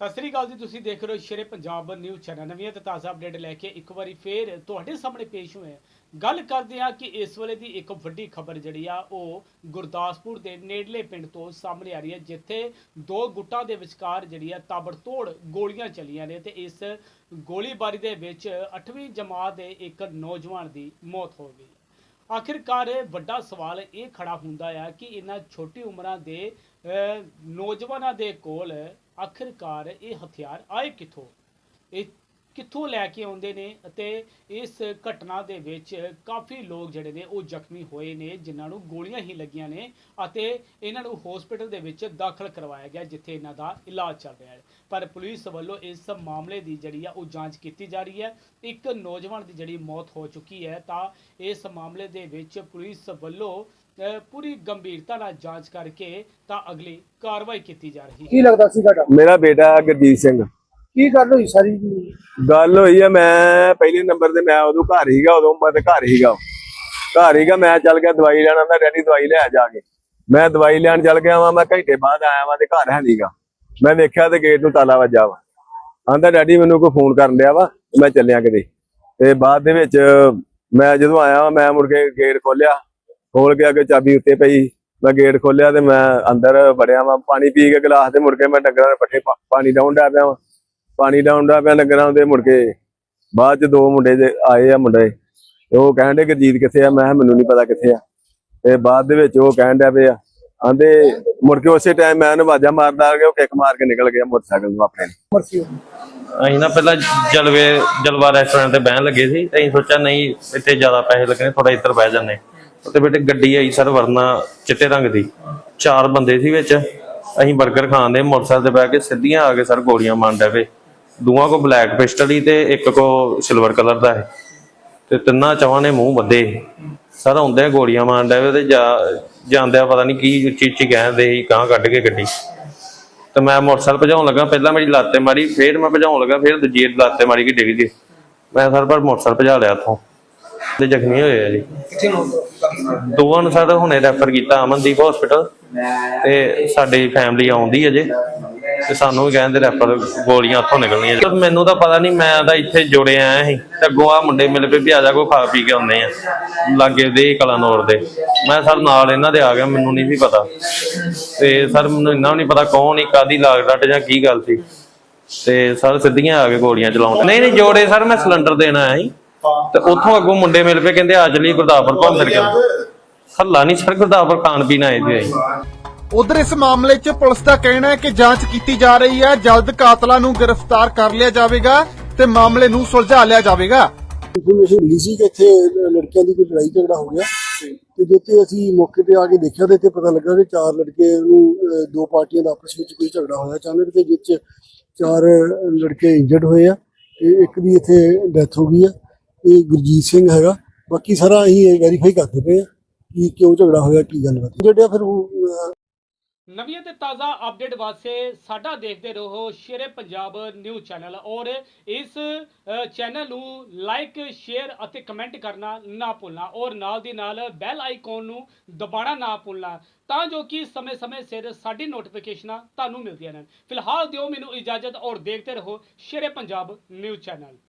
ਸਤਿ ਸ੍ਰੀ ਅਕਾਲ ਜੀ, ਤੁਸੀਂ ਦੇਖ ਰਹੇ ਹੋ ਸ਼ੇਰੇ ਪੰਜਾਬ ਨਿਊਜ਼ ਚੈਨਲ ਨਵੀਆਂ ਤੇ ਤਾਜ਼ਾ ਅਪਡੇਟ ਲੈ ਕੇ ਇੱਕ ਵਾਰੀ ਫੇਰ ਤੁਹਾਡੇ ਸਾਹਮਣੇ ਪੇਸ਼ ਹੋਏ ਗੱਲ ਕਰਦੇ ਹਾਂ ਕਿ ਇਸ ਵੇਲੇ ਦੀ ਇੱਕ ਵੱਡੀ ਖਬਰ ਜਿਹੜੀ ਆ, ਉਹ ਗੁਰਦਾਸਪੁਰ ਦੇ ਨੇੜਲੇ ਪਿੰਡ ਤੋਂ ਸਾਹਮਣੇ ਆ ਰਹੀ ਹੈ, ਜਿੱਥੇ ਦੋ ਗੁੱਟਾਂ ਦੇ ਵਿਚਕਾਰ ਜਿਹੜੀ ਆ ਤਾਬੜਤੋੜ ਗੋਲੀਆਂ ਚੱਲੀਆਂ ਨੇ ਤੇ ਇਸ ਗੋਲੀਬਾਰੀ ਦੇ ਵਿੱਚ 8ਵੀਂ ਜਮਾਤ ਦੇ ਇੱਕ ਨੌਜਵਾਨ ਦੀ ਮੌਤ ਹੋ ਗਈ। ਆਖਿਰਕਾਰ ਵੱਡਾ ਸਵਾਲ ਇਹ ਖੜਾ ਹੁੰਦਾ ਆ ਕਿ ਇਹਨਾਂ ਛੋਟੀ ਉਮਰਾਂ ਦੇ ਨੌਜਵਾਨਾਂ ਦੇ ਕੋਲ ਆਖਿਰਕਾਰ ਇਹ ਹਥਿਆਰ ਆਏ ਕਿੱਥੋਂ? ਇਹ ਕਿੱਥੋਂ ਲੈ ਕੇ ਆਉਂਦੇ ਨੇ ਅਤੇ ਇਸ ਘਟਨਾ ਦੇ ਵਿੱਚ ਕਾਫੀ ਲੋਕ ਜਿਹੜੇ ਨੇ ਉਹ ਜ਼ਖਮੀ ਹੋਏ ਨੇ, ਜਿਨ੍ਹਾਂ ਨੂੰ ਗੋਲੀਆਂ ਹੀ ਲੱਗੀਆਂ ਨੇ ਅਤੇ ਇਹਨਾਂ ਨੂੰ ਹਸਪੀਟਲ ਦੇ ਵਿੱਚ ਦਾਖਲ ਕਰਵਾਇਆ ਗਿਆ, ਜਿੱਥੇ ਇਹਨਾਂ ਦਾ ਇਲਾਜ ਚੱਲ ਰਿਹਾ ਹੈ। ਪਰ ਪੁਲਿਸ ਵੱਲੋਂ ਇਸ ਮਾਮਲੇ ਦੀ ਜਿਹੜੀ ਆ ਉਹ ਜਾਂਚ ਕੀਤੀ ਜਾ ਰਹੀ ਹੈ। ਇੱਕ ਨੌਜਵਾਨ ਦੀ ਜਿਹੜੀ ਮੌਤ ਹੋ ਚੁੱਕੀ ਹੈ ਤਾਂ ਇਸ ਮਾਮਲੇ ਦੇ ਵਿੱਚ ਪੁਲਿਸ ਵੱਲੋਂ ਪੂਰੀ ਗੰਭੀਰਤਾ ਨਾਲ ਜਾਂਚ ਕਰਕੇ ਤਾਂ ਅਗਲੀ ਕਾਰਵਾਈ ਕੀਤੀ ਜਾ ਰਹੀ ਹੈ। ਕੀ ਲੱਗਦਾ ਸੀ ਤੁਹਾਡਾ? ਮੇਰਾ ਬੇਟਾ ਗੁਰਜੀਤ ਸਿੰਘ। ਕੀ ਗੱਲ ਹੋਈ ਸਾਰੀ? ਗੱਲ ਹੋਈ ਆ ਮੈਂ ਪਹਿਲੇ ਨੰਬਰ ਤੇ ਮੈਂ ਉਦੋਂ ਘਰ ਹੀਗਾ ਉਦੋਂ ਮੈਂ ਤੇ ਘਰ ਹੀਗਾ ਘਰ ਹੀਗਾ ਮੈਂ ਚੱਲ ਗਿਆ ਦਵਾਈ ਲੈਣ ਆਂਦਾ ਡੈਡੀ ਦਵਾਈ ਲੈ ਜਾ ਕੇ। ਮੈਂ ਦਵਾਈ ਲੈਣ ਚੱਲ ਗਿਆ ਵਾਂ ਮੈਂ ਘੰਟੇ ਬਾਅਦ ਆਇਆ ਵਾਂ ਤੇ ਘਰ ਹੈ ਨਹੀਂਗਾ ਮੈਂ ਵੇਖਿਆ ਤੇ ਗੇਟ ਨੂੰ ਤਾਲਾ ਵੱਜਾ ਵਾ। ਆਂਦਾ ਡੈਡੀ ਮੈਨੂੰ ਕੋਈ ਫੋਨ ਕਰਨ ਡਿਆ ਵਾ? ਮੈਂ ਚੱਲਿਆ ਕਿਤੇ। ਤੇ ਬਾਅਦ ਦੇ ਵਿੱਚ ਮੈਂ ਜਦੋਂ ਆਇਆ ਵਾਂ ਮੈਂ ਮੁੜ ਕੇ ਗੇਟ ਖੋਲਿਆ ਖੋਲ ਕੇ ਅੱਗੇ ਚਾਬੀ ਉੱਤੇ ਪਈ, ਮੈਂ ਗੇਟ ਖੋਲਿਆ ਤੇ ਮੈਂ ਅੰਦਰ ਵੜਿਆ ਵਾਂ, ਪਾਣੀ ਪੀ ਕੇ ਗਲਾਸ ਤੇ ਮੁੜ ਕੇ ਮੈਂ ਡੰਗਰਾਂ ਦੇ ਪੱਠੇ ਪਾਣੀ ਡਾਉਣ ਡਿਆ ਪਿਆ ਵਾਂ। ਪਾਣੀ ਡਾਉਣ ਡਿਆ ਪਿਆ ਡੰਗਰਾਂ ਦੇ ਮੁੜ ਕੇ। ਬਾਅਦ ਚ ਦੋ ਮੁੰਡੇ ਜੇ ਆਏ ਆ ਮੁੰਡੇ ਉਹ ਕਹਿਣ ਦੇ ਗੁਰਜੀਤ ਕਿੱਥੇ ਆ? ਮੈਂ ਕਿਹਾ ਮੈਨੂੰ ਨਹੀਂ ਪਤਾ ਕਿੱਥੇ ਆ। ਤੇ ਬਾਅਦ ਦੇ ਵਿੱਚ ਉਹ ਕਹਿਣ ਡਿਆ ਪਿਆ ਆਂਦੇ ਮੁੜ ਕੇ ਉਸੇ ਟਾਈਮ ਮੈਂ ਉਹਨੂੰ ਆਵਾਜ਼ਾਂ ਮਾਰਦਾ ਆ ਗਿਆ ਉਹ ਕਿੱਕ ਮਾਰ ਕੇ ਨਿਕਲ ਗਿਆ ਮੋਟਰਸਾਈਕਲ ਨੂੰ ਆਪਣੇ। ਅਸੀਂ ਨਾ ਪਹਿਲਾਂ ਜਲਵੇ, ਜਲਵਾ ਰੈਸਟੋਰੈਂਟ ਤੇ ਬਹਿਣ ਲੱਗੇ ਸੀ, ਤੇ ਅਸੀਂ ਸੋਚਿਆ ਨਹੀਂ, ਇੱਥੇ ਜ਼ਿਆਦਾ ਪੈਸੇ ਲੱਗਣੇ ਥੋੜਾ ਇੱਧਰ ਬਹਿ ਜਾਂਦੇ। ਉੱਤੇ ਬੇਟੇ ਗੱਡੀ ਆਈ ਸਰ ਵਰਨਾ ਚਿੱਟੇ ਰੰਗ ਦੀ। ਚਾਰ ਬੰਦੇ ਸੀ ਵਿੱਚ। ਅਸੀਂ 버ਗਰ ਖਾਣ ਦੇ ਮੋਟਰਸਾਈਕਲ ਤੇ ਬਹਿ ਕੇ ਸਿੱਧੀਆਂ ਆ ਕੇ ਸਰ ਗੋਲੀਆਂ ਮਾਰਨ ਡੈ ਪਏ। ਕੋ ਬਲੈਕ ਪਿਸਟਲ ਹੀ ਤੇ ਇੱਕ ਕੋ ਸਿਲਵਰ ਕਲਰ ਦਾ ਹੈ। ਤੇ ਤਿੰਨਾਂ ਚਵਾਂ ਨੇ ਮੂੰਹ ਬੱਦੇ ਸਰ ਹੁੰਦੇ ਗੋਲੀਆਂ ਮਾਰਨ ਡੈ ਤੇ ਜਾ- ਜਾਂਦਿਆਂ ਪਤਾ ਨਹੀਂ ਕੀ ਉੱਚੀ ਉੱਚੀ ਕਹਿੰਦੇ ਸੀ ਕਾਂ ਕੱਢ ਕੇ ਗੱਡੀ। ਤੇ ਮੈਂ ਮੋਟਰਸਾਈਕਲ ਭਜਾਉਣ ਲੱਗਾ। ਪਹਿਲਾਂ ਮੇਰੀ ਲੱਤ ਤੇ ਮਾਰੀ, ਫੇਰ ਮੈਂ ਭਜਾਉਣ ਲੱਗਾ, ਫੇਰ ਦੂਜੀ ਲੱਤ ਤੇ ਮਾਰੀ ਕਿ ਡਿੱਗ ਗਈ। ਮੈਂ ਸਰ ਪਰ ਮੋਟਰਸਾਈਕਲ ਭਜਾ ਲਿਆ ਇੱਥੋਂ। ਤੇ ਜ਼ਖਮੀ ਹੋਏ ਆ ਜੀ। ਦੋਵਾਂ ਨੂੰ ਸਰ ਹੁਣੇ ਰੈਫਰ ਕੀਤਾ ਅਮਨਦੀਪ ਹਸਪੀਟਲ ਤੇ ਸਾਡੀ ਫੈਮਿਲੀ ਆਉਂਦੀ ਅਜੇ ਤੇ ਸਾਨੂੰ ਵੀ ਕਹਿੰਦੇ ਰੈਫਰ ਗੋਲੀਆਂ ਉੱਥੋਂ ਨਿਕਲਣੀਆਂ ਜੀ। ਮੈਨੂੰ ਤਾਂ ਪਤਾ ਨਹੀਂ, ਮੈਂ ਤਾਂ ਇੱਥੇ ਜੁੜੇ ਆਇਆ ਸੀ। ਤੇ ਅੱਗੋਂ ਆ ਮੁੰਡੇ ਮਿਲ ਪਏ ਵੀ ਆ ਜਾ ਕੋ ਖਾ ਪੀ ਕੇ ਆਉਂਦੇ ਆ। ਲਾਗੇ ਦੇ ਕਲਾਨੌਰ ਦੇ। ਮੈਂ ਸਰ, ਨਾਲ ਇਹਨਾਂ ਦੇ ਆ ਗਿਆ, ਮੈਨੂੰ ਨਹੀਂ ਸੀ ਪਤਾ। ਤੇ ਸਰ, ਮੈਨੂੰ ਇੰਨਾ ਵੀ ਨਹੀਂ ਪਤਾ ਕੌਣ ਹੀ ਕਾਦੀ ਲਾਗ ਡੱਟ ਜਾਂ ਕੀ ਗੱਲ ਸੀ। ਤੇ ਸਰ, ਸਿੱਧੀਆਂ ਆ ਕੇ ਗੋਲੀਆਂ ਚਲਾਉਣ ਨਹੀਂ ਨਹੀਂ, ਜੋੜੇ ਸਰ, ਮੈਂ ਸਿਲੰਡਰ ਦੇਣਾ ਆਇਆ ਸੀ। ਤੇ ਉੱਥੋਂ ਅੱਗੋਂ ਮੁੰਡੇ ਮਿਲ ਪਏ ਕਹਿੰਦੇ ਆ ਚਲੀ ਗੁਰਦਾਸਪੁਰ ਘੁੰਮ ਫਿਰ ਕੇ ਹੱਲਾ ਨਹੀਂ ਸਰ ਗੁਰਦਾਸਪੁਰ ਖਾਣ ਪੀਣ ਆਏ ਅਸੀਂ। ਉਧਰ ਇਸ ਮਾਮਲੇ 'ਚ ਪੁਲਿਸ ਦਾ ਕਹਿਣਾ ਹੈ ਕਿ ਜਾਂਚ ਕੀਤੀ ਜਾ ਰਹੀ ਹੈ ਜਲਦ ਕਾਤਲਾਂ ਨੂੰ ਗ੍ਰਿਫਤਾਰ ਕਰ ਲਿਆ ਜਾਵੇਗਾ ਤੇ ਮਾਮਲੇ ਨੂੰ ਸੁਲਝਾ ਲਿਆ ਜਾਵੇਗਾ। ਇਨਫੋਰਮੇਸ਼ਨ ਮਿਲੀ ਸੀ ਕਿ ਇੱਥੇ ਲੜਕਿਆਂ ਦੀ ਕੋਈ ਲੜਾਈ ਝਗੜਾ ਹੋ ਗਿਆ। ਤੇ ਜਿੱਥੇ ਅਸੀਂ ਮੌਕੇ ਤੇ ਆ ਕੇ ਦੇਖਿਆ ਤੇ ਇੱਥੇ ਪਤਾ ਲੱਗਾ ਕਿ ਚਾਰ ਲੜਕੇ ਨੂੰ ਦੋ ਪਾਰਟੀਆਂ ਦਾ ਆਪਸ ਵਿੱਚ ਕੋਈ ਝਗੜਾ ਹੋਇਆ। ਅਚਾਨਕ ਤੇ ਜਿਸ 'ਚ ਚਾਰ ਲੜਕੇ ਇੰਜਰਡ ਹੋਏ ਆ ਤੇ ਇੱਕ ਦੀ ਇੱਥੇ ਡੈਥ ਹੋ ਗਈ ਆ। ਇਹ ਗੁਰਜੀਤ ਸਿੰਘ ਹੈਗਾ। ਬਾਕੀ ਸਾਰਾ ਅਸੀਂ ਵੈਰੀਫਾਈ ਕਰਦੇ ਪਏ ਆ ਕਿ ਕਿਉਂ ਝਗੜਾ ਹੋਇਆ ਕੀ ਗੱਲਬਾਤ ਜਿਹੜਾ ਫਿਰ ਉਹ, ਅਹ, ਤੇ ਤਾਜ਼ਾ ਅਪਡੇਟ ਵਾਸਤੇ ਸਾਡਾ ਦੇਖਦੇ ਰਹੋ ਸ਼ੇਰੇ ਪੰਜਾਬ ਨਿਊਜ਼ ਚੈਨਲ ਔਰ ਇਸ ਚੈਨਲ ਨੂੰ ਲਾਈਕ ਸ਼ੇਅਰ ਅਤੇ ਕਮੈਂਟ ਕਰਨਾ ਨਾ ਭੁੱਲਣਾ ਔਰ ਨਾਲ ਦੀ ਨਾਲ ਬੈਲ ਆਈਕਨ ਨੂੰ ਦਬਾਉਣਾ ਨਾ ਭੁੱਲਣਾ ਤਾਂ ਜੋ ਕਿ ਸਮੇਂ-ਸਮੇਂ ਸਿਰ ਸਾਡੀ ਨੋਟੀਫਿਕੇਸ਼ਨਾਂ ਤੁਹਾਨੂੰ ਮਿਲਦੀਆਂ ਰਹਿਣ। ਫਿਲਹਾਲ ਦਿਓ ਮੈਨੂੰ ਇਜਾਜ਼ਤ ਔਰ ਦੇਖਦੇ ਰਹੋ ਸ਼ੇਰੇ ਪੰਜਾਬ ਨਿਊਜ਼ ਚੈਨਲ